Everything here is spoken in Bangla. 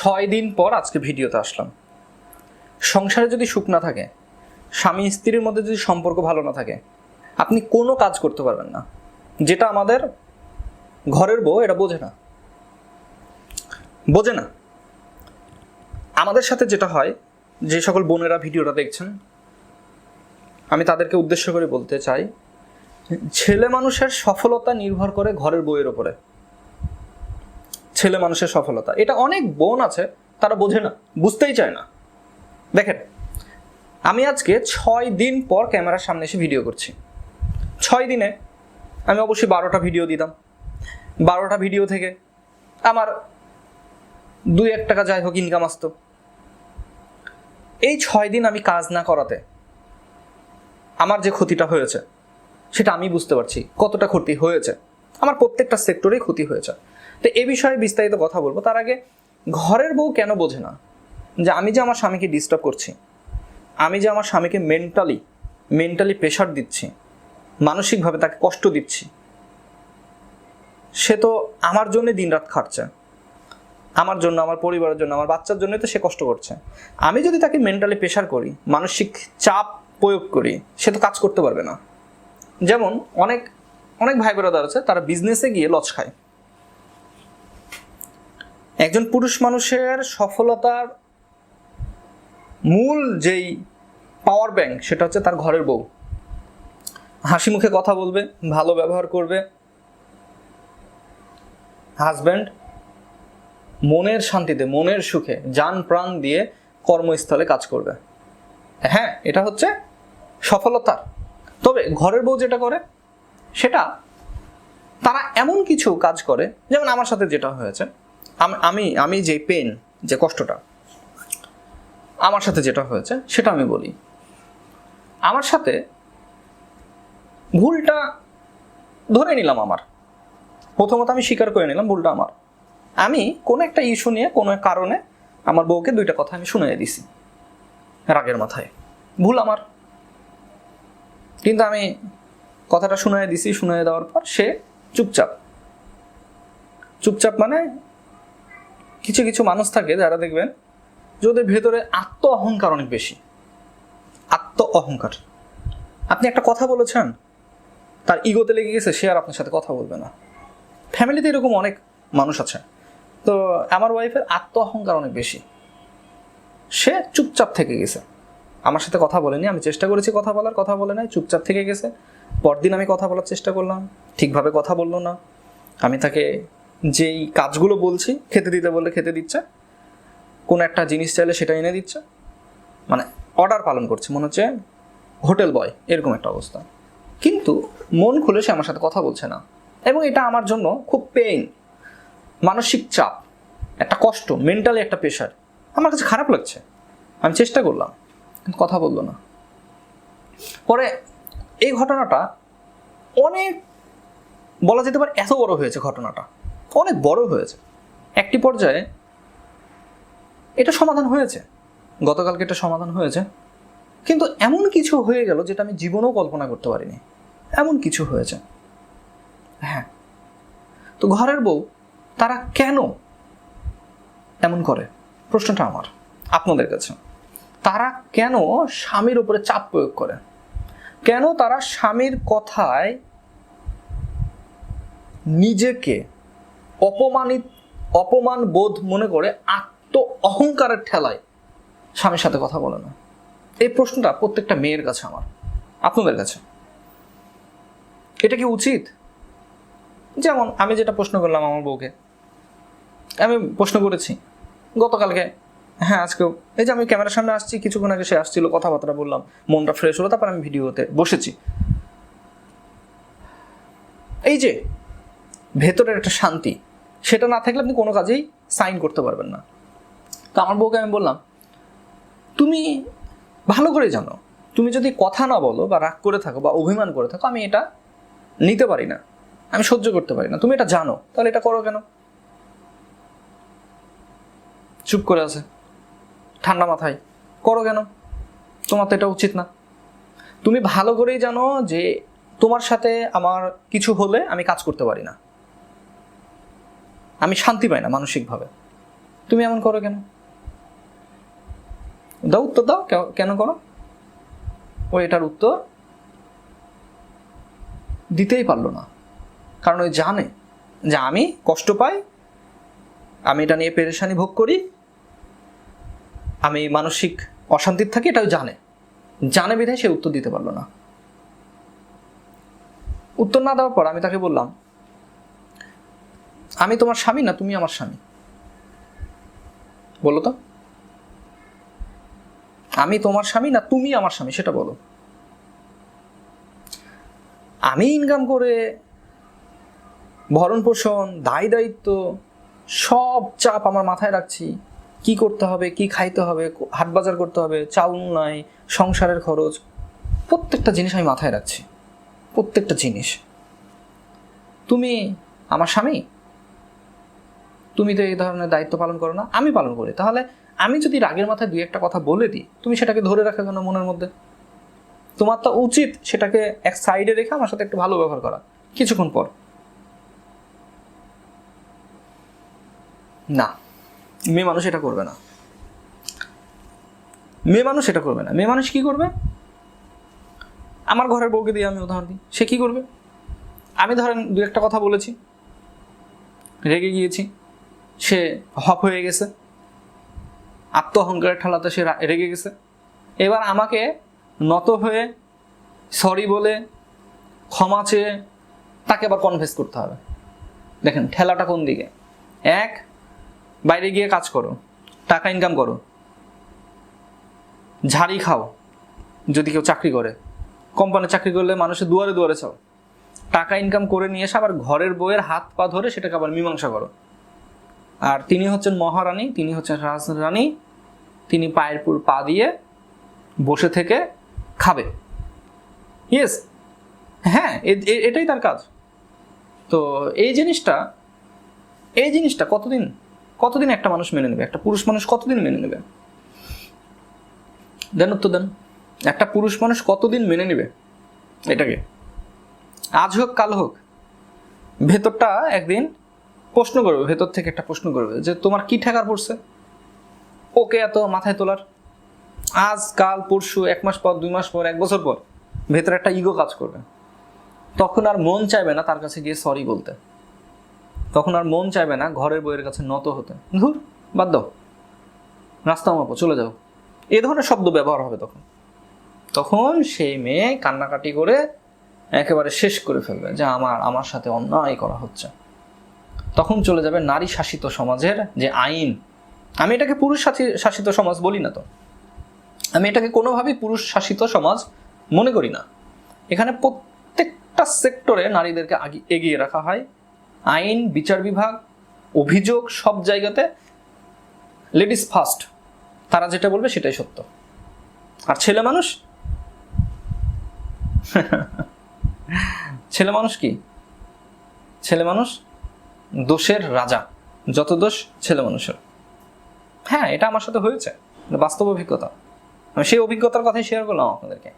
ছয় দিন পর আজকে ভিডিওতে আসলাম। সংসারে যদি সুখ না থাকে, স্বামী স্ত্রীর মধ্যে যদি সম্পর্ক ভালো না থাকে, আপনি কোনো কাজ করতে পারবেন না। যেটা আমাদের ঘরের বউ এটা বোঝে না। বোঝে না। আমাদের সাথে যেটা হয়, যে সকল বোনেরা ভিডিওটা দেখছেন, আমি তাদেরকে উদ্দেশ্য করে বলতে চাই, ছেলে মানুষের সফলতা নির্ভর করে ঘরের বইয়ের ওপরে ছেলে মানুষের সফলতা। এটা অনেক বোন আছে, তারা বোঝে না, বুঝতেই চায় না। দেখেন, আমি আজকে ছয় দিন পর ক্যামেরার সামনে এসে ভিডিও করছি। ছয় দিনে আমি অবশ্যই বারোটা ভিডিও দিতাম। বারোটা ভিডিও থেকে আমার দুই এক টাকা যাই হোক ইনকাম আসতো। এই ছয় দিন আমি কাজ না করাতে আমার যে ক্ষতিটা হয়েছে, সেটা আমি বুঝতে পারছি কতটা ক্ষতি হয়েছে। আমার প্রত্যেকটা সেক্টরেই ক্ষতি হয়েছে। তো এ বিষয়ে বিস্তারিত কথা বলব। তার আগে, ঘরের বউ কেন বোঝে না? যে আমি যে আমার স্বামীকে ডিস্টার্ব করছি, আমি যে আমার স্বামীকে মেন্টালি মেন্টালি প্রেশার দিচ্ছি, মানসিকভাবে তাকে কষ্ট দিচ্ছি, সে তো আমার জন্য দিনরাত খাটছে। আমার জন্য, আমার পরিবারের জন্য, আমার বাচ্চার জন্য তো সে কষ্ট করছে। আমি যদি তাকে মেন্টালি প্রেশার করি, মানসিক চাপ প্রয়োগ করি, সে তো কাজ করতে পারবে না। যেমন, অনেক অনেক ভাই ব্রাদার আছে, তারা বিজনেসে গিয়ে লস খায়। একজন পুরুষ মানুষের সফলতার মূল যেই পাওয়ার ব্যাংক সেটা হচ্ছে তার ঘরের বউ। হাসি মুখে কথা বলবে, ভালো ব্যবহার করবে। হাজব্যান্ড মনের শান্তিতে, মনের সুখে, যান প্রাণ দিয়ে কর্মস্থলে কাজ করবে। হ্যাঁ এটা হচ্ছে সফলতার। তবে ঘরের বউ যেটা করে, সেটা তারা এমন কিছু কাজ করে, যেমন আমার সাথে যেটা হয়েছে আম- আমি যে পেন যে কষ্টটা, আমার সাথে যেটা হয়েছে, সেটা আমি বলি। আমার সাথে ভুলটা ধরে নিলাম আমার। প্রথমত আমি স্বীকার করে নিলাম ভুলটা আমার। আমি কোনো একটা ইস্যু নিয়ে, কোনো কারণে আমার বউকে দুইটা কথা আমি শুনিয়ে দিছি, রাগের মাথায়। ভুল আমার। কিন্তু আমি কথাটা শুনিয়ে দিছি শুনিয়ে দেওয়ার পর সে চুপচাপ। চুপচাপ মানে কিছু কিছু মানুষ থাকে যারা দেখবেন যে ওদের ভেতরে আত্ম অহংকার অনেক বেশি। আত্ম অহংকার। আপনি একটা কথা বলেছেন, তার ইগোতে লেগে গেছে, সে আর আপনার সাথে কথা বলবে না। ফ্যামিলিতে এরকম অনেক মানুষ আছে। তো আমার ওয়াইফের আত্ম অহংকার অনেক বেশি। সে চুপচাপ থেকে গেছে। আমার সাথে কথা বলেনি, আমি চেষ্টা করেছি কথা বলার, কথা বলে নাই, চুপচাপ থেকে গেছে। পরদিন আমি কথা বলার চেষ্টা করলাম, ঠিকভাবে কথা বলল না। আমি তাকে যেই কাজগুলো বলছি, খেতে দিতে বললে খেতে দিচ্ছে। কোনো একটা জিনিস চাইলে সেটা এনে দিচ্ছে। মানে অর্ডার পালন করছে, মনে হচ্ছে হোটেল বয় এরকম একটা অবস্থা। কিন্তু মন খুলে সে আমার সাথে কথা বলছে না। এবং এটা আমার জন্য খুব পেইন মানসিক চাপ, একটা কষ্ট মেন্টালি একটা প্রেশার আমার কাছে খারাপ লাগছে। আমি চেষ্টা করলাম, কিন্তু কথা বলল না। পরে এই ঘটনাটা অনেক বলা যেতে পারে এত বড় হয়েছে ঘটনাটা। অনেক বড় হয়েছে। একটি পর্যায়ে এটা সমাধান হয়েছে। গতকালকে এটা সমাধান হয়েছে। কিন্তু এমন কিছু হয়ে গেল যেটা আমি জীবনেও কল্পনা করতে পারিনি। এমন কিছু হয়েছে। হ্যাঁ। তো ঘরের বউ তারা কেন এমন করে? প্রশ্নটা আমার, আপনাদের কাছে। তারা কেন স্বামীর উপরে চাপ প্রয়োগ করে? কেন তারা স্বামীর কথায় নিজেকে অপমানিত, অপমান বোধ মনে করে আত্ম অহংকারের ঠেলায় স্বামীর সাথে কথা বলে না। এই প্রশ্নটা প্রত্যেকটা মেয়ের কাছে আমার, আপনাদের কাছে। এটা কি উচিত? যেমন আমি যেটা প্রশ্ন করলাম আমার বউকে, আমি প্রশ্ন করেছি, গতকালকে হ্যাঁ আজকেও, এই যে আমি ক্যামেরার সামনে আসছি, কিছুক্ষণ আগে সে আসছিল, কথাবার্তা বললাম, মনটা ফ্রেশ হলো, তারপর আমি ভিডিওতে বসেছি। এই যে, ভেতরের একটা শান্তি সেটা না থাকলে আপনি কোনো কাজেই সাইন করতে পারবেন না। তো আমার বউকে আমি বললাম, তুমি ভালো করে জানো, তুমি যদি কথা না বলো বা রাগ করে থাকো বা অভিমান করে থাকো, আমি এটা নিতে পারি না, আমি সহ্য করতে পারি না। তুমি এটা জানো, তাহলে এটা করো কেন? চুপ করে আছে, ঠান্ডা মাথায়, করো কেন? তোমার তো এটা উচিত না। তুমি ভালো করেই জানো যে তোমার সাথে আমার কিছু হলে আমি কাজ করতে পারি না। আমি শান্তি পাই না মানসিকভাবে। তুমি এমন করো কেন? দাও উত্তর দাও, কেন করো? ও এটার উত্তর দিতেই পারল না। কারণ ওই জানে যে আমি কষ্ট পাই, আমি এটা নিয়ে পেরেশানি ভোগ করি, আমি মানসিক অশান্তির থাকি, এটাও জানে। জানে বিধায় সে উত্তর দিতে পারল না। উত্তর না দেওয়ার পর আমি তাকে বললাম আমি তোমার স্বামী না তুমি আমার স্বামী? বলো তো। আমি তোমার স্বামী না তুমি আমার স্বামী, সেটা বলো। আমি ইনকাম করে, ভরণ পোষণ, দায় দায়িত্ব, সব চাপ আমার মাথায় রাখছি। কি করতে হবে, কি খাইতে হবে হাট বাজার করতে হবে, চাউল নাই, সংসারের খরচ, প্রত্যেকটা জিনিস আমি মাথায় রাখছি। প্রত্যেকটা জিনিস। তুমি আমার স্বামী? তুমি তো এই ধরনের দায়িত্ব পালন করো না, আমি পালন করি। তাহলে আমি যদি রাগের মাথায় দুই একটা কথা বলে দিই, তুমি সেটাকে ধরে রাখো কেন মনের মধ্যে? তোমার তো উচিত সেটাকে এক সাইডে রেখে আমার সাথে একটু ভালো ব্যবহার করা, কিছুক্ষণ পর। না, মেয়ে মানুষ এটা করবে না। মেয়ে মানুষ এটা করবে না। মেয়ে মানুষ কি করবে? আমার ঘরের বউকে দিয়ে আমি উদাহরণ দিই। সে কি করবে? আমি ধরেন দু একটা কথা বলেছি, রেগে গিয়েছি সে হপ হয়ে গেছে। আত্ম অহংকারের ঠালাতে সে রেগে গেছে। এবার আমাকে নত হয়ে সরি বলে ক্ষমা চেয়ে তাকে আবার কনভেস করতে হবে। দেখেন, ঠেলাটা কোন দিকে? এক, বাইরে গিয়ে কাজ করো, টাকা ইনকাম করো, ঝাড়ি খাও, যদি কেউ চাকরি করে। কোম্পানি চাকরি করলে মানুষের দুয়ারে দুয়ারে চাও। টাকা ইনকাম করে নিয়ে এসে আবার ঘরের বইয়ের হাত পা ধরে সেটাকে আবার মীমাংসা করো। আর তিনি হচ্ছেন মহারানী, তিনি হচ্ছেন রাজরানী, তিনি পায়ের পুর পা দিয়ে বসে থেকে খাবে। ইয়েস হ্যাঁ এটাই তার কাজ। তো এই জিনিসটা এই জিনিসটা কতদিন কতদিন একটা মানুষ মেনে নেবে? একটা পুরুষ মানুষ কতদিন মেনে নেবে? দেন উত্তর দেন। একটা পুরুষ মানুষ কতদিন মেনে নেবে? এটাকে। আজ হোক, কাল হোক। ভেতরটা একদিন প্রশ্ন করবে, ভেতর থেকে একটা প্রশ্ন করবে যে তোমার কি ঠেকার পড়ছে? ওকে এত মাথায় তোলার? আজ, কাল, পরশু, এক মাস পর, দুই মাস পর, এক বছর পর ভেতরে একটা ইগো কাজ করবে। তখন আর মন চাইবে না তার কাছে গিয়ে সরি বলতে। তখন আর মন চাইবে না ঘরের বইয়ের কাছে নত হতে। ধুর, বাদ দাও। রাস্তা মাপো, চলে যাও। এ ধরনের শব্দ ব্যবহার হবে তখন। তখন সেই মেয়ে কান্নাকাটি করে একেবারে শেষ করে ফেলবে যে আমার আমার সাথে অন্যায় করা হচ্ছে। তখন চলে যাবে নারী শাসিত সমাজের যে আইন। আমি এটাকে পুরুষ শাসি- শাসিত সমাজ বলি না তো। আমি এটাকে কোনোভাবেই পুরুষ শাসিত সমাজ মনে করি না। এখানে প্রত্যেকটা সেক্টরে নারীদেরকে এগিয়ে রাখা হয়। আইন, বিচার বিভাগ, অভিযোগ, সব জায়গাতে লেডিস ফার্স্ট। তারা যেটা বলবে সেটাই সত্য। আর ছেলে মানুষ? ছেলে মানুষ কি? ছেলে মানুষ দোষের রাজা, যত দোষ ছেলে মানুষের। হ্যাঁ এটা আমার সাথে হয়েছে। বাস্তব অভিজ্ঞতা। সেই অভিজ্ঞতার কথাই শেয়ার করলাম আপনাদেরকে।